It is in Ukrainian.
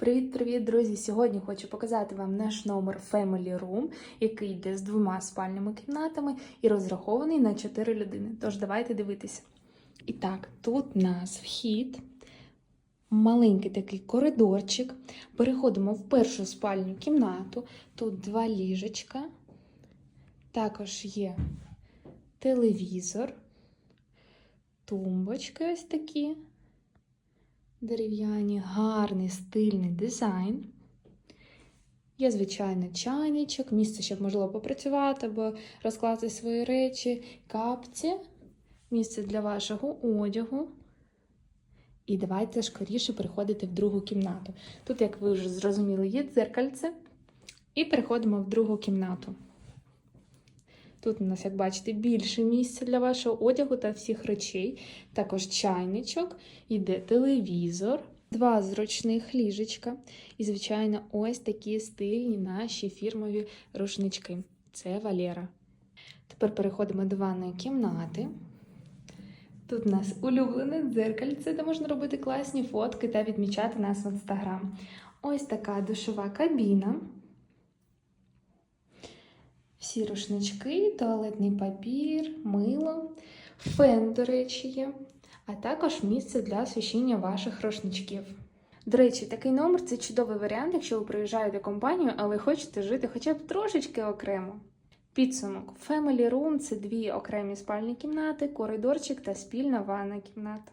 Привіт-привіт, друзі! Сьогодні хочу показати вам наш номер Family Room, який йде з двома спальними кімнатами і розрахований на 4 людини. Тож давайте дивитися. І так, тут у нас вхід, маленький такий коридорчик. Переходимо в першу спальню кімнату. Тут два ліжечка. Також є телевізор, тумбочки ось такі дерев'яні, гарний стильний дизайн. Є, звичайно, чайничок, місце, щоб можливо попрацювати або розкласти свої речі, капці, місце для вашого одягу. І давайте скоріше переходити в другу кімнату. Тут, як ви вже зрозуміли, є дзеркальце. І переходимо в другу кімнату. Тут у нас, як бачите, більше місця для вашого одягу та всіх речей. Також чайничок, йде телевізор, два зручних ліжечка. І, звичайно, ось такі стильні наші фірмові рушнички. Це Валера. Тепер переходимо до ванної кімнати. Тут у нас улюблене дзеркальце, де можна робити класні фотки та відмічати нас в інстаграм. Ось така душова кабіна. Всі рушнички, туалетний папір, мило, фен, до речі, є, а також місце для освіщення ваших рушничків. До речі, такий номер це чудовий варіант, якщо ви приїжджаєте в компанію, але хочете жити хоча б трошечки окремо. Підсумок: Family Room – це дві окремі спальні кімнати, коридорчик та спільна ванна кімната.